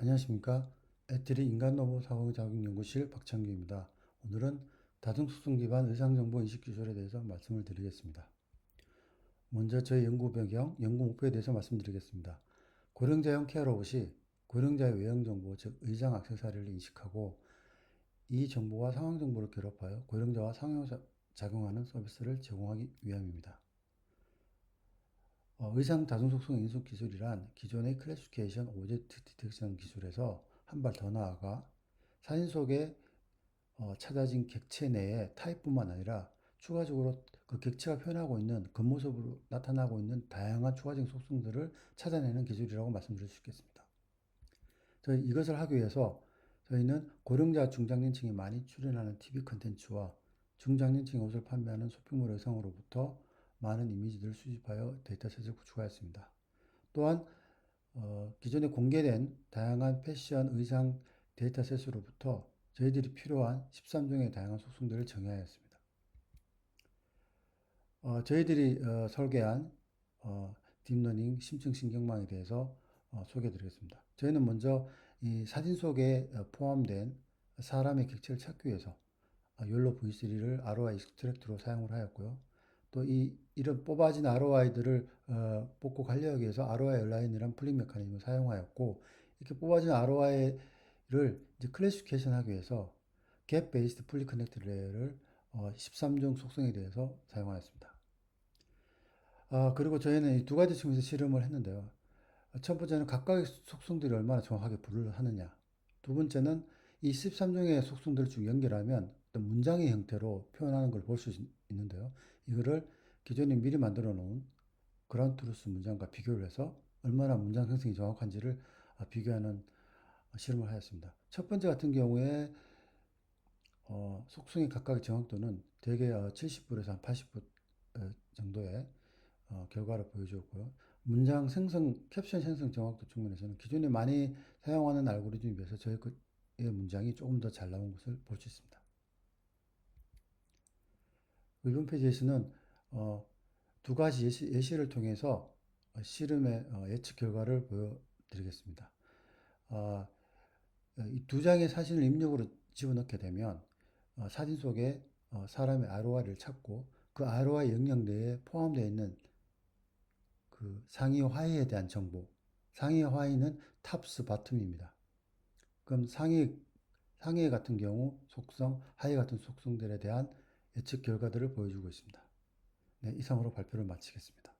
안녕하십니까. 에트리 인간로봇 사고자극연구실 박창규입니다. 오늘은 다중속성 기반 의상정보 인식 기술에 대해서 말씀을 드리겠습니다. 먼저 저희 연구 배경, 연구 목표에 대해서 말씀드리겠습니다. 고령자용 케어 로봇이 고령자의 외형 정보, 즉 의상 액세서리를 인식하고 이 정보와 상황 정보를 결합하여 고령자와 상호작용하는 서비스를 제공하기 위함입니다. 어, 의상 다중속성 인식 기술이란 기존의 클래시피케이션 오브젝트 디텍션 기술에서 한 발 더 나아가 사진 속에 어, 찾아진 객체 내의 타입뿐만 아니라 추가적으로 그 객체가 표현하고 있는 겉모습으로 나타나고 있는 다양한 추가적인 속성들을 찾아내는 기술이라고 말씀드릴 수 있겠습니다. 저희 이것을 하기 위해서 저희는 고령자 중장년층이 많이 출연하는 TV 컨텐츠와 중장년층의 옷을 판매하는 쇼핑몰 의상으로부터 많은 이미지들을 수집하여 데이터셋을 구축하였습니다. 또한 어, 기존에 공개된 다양한 패션, 의상 데이터셋으로부터 저희들이 필요한 13종의 다양한 속성들을 정의하였습니다. 어, 저희들이 어, 설계한 어, 딥러닝 심층 신경망에 대해서 어, 소개해 드리겠습니다. 저희는 먼저 이 사진 속에 어, 포함된 사람의 객체를 찾기 위해서 어, 욜로 V3를 ROI 익스트랙트로 사용을 하였고요. 또 이 이런 뽑아진 ROI들을 어, 뽑고 관리하기 위해서 ROI 얼라인이란 플링 메커니즘을 사용하였고 이렇게 뽑아진 ROI를 이제 클래시피케이션 하기 위해서 갭 베이스드 풀리 커넥트 레이어를 어, 13종 속성에 대해서 사용하였습니다. 아, 그리고 저희는 이 두 가지 측면에서 실험을 했는데요. 첫 번째는 각각의 속성들이 얼마나 정확하게 불을 하느냐. 두 번째는 이 13종의 속성들을 쭉 연결하면 어떤 문장의 형태로 표현하는 걸 볼 수 있는데요. 이거를 기존에 미리 만들어 놓은 그란트루스 문장과 비교를 해서 얼마나 문장 형성이 정확한지를 아, 비교하는 실험을 하였습니다. 첫 번째 같은 경우에 어, 속성의 각각의 정확도는 대개 70불에서 한 80불 정도의 어, 결과를 보여주었고요. 문장 생성, 캡션 생성 정확도 측면에서는 기존에 많이 사용하는 알고리즘에 비해서 저희의 문장이 조금 더 잘 나온 것을 볼 수 있습니다. 이번 페이지에서는 어, 두 가지 예시, 예시를 통해서 실험의 어, 예측 결과를 보여드리겠습니다. 어, 이두 장의 사진을 입력으로 집어넣게 되면 어, 사진 속에 어, 사람의 ROI를 찾고 그 ROI 영역 내에 포함되어 있는 그 상위 하위에 대한 정보. 상위 하위는 탑스 바텀입니다. 그럼 상위 상위 같은 경우 속성, 하위 같은 속성들에 대한 예측 결과들을 보여주고 있습니다. 네, 이상으로 발표를 마치겠습니다.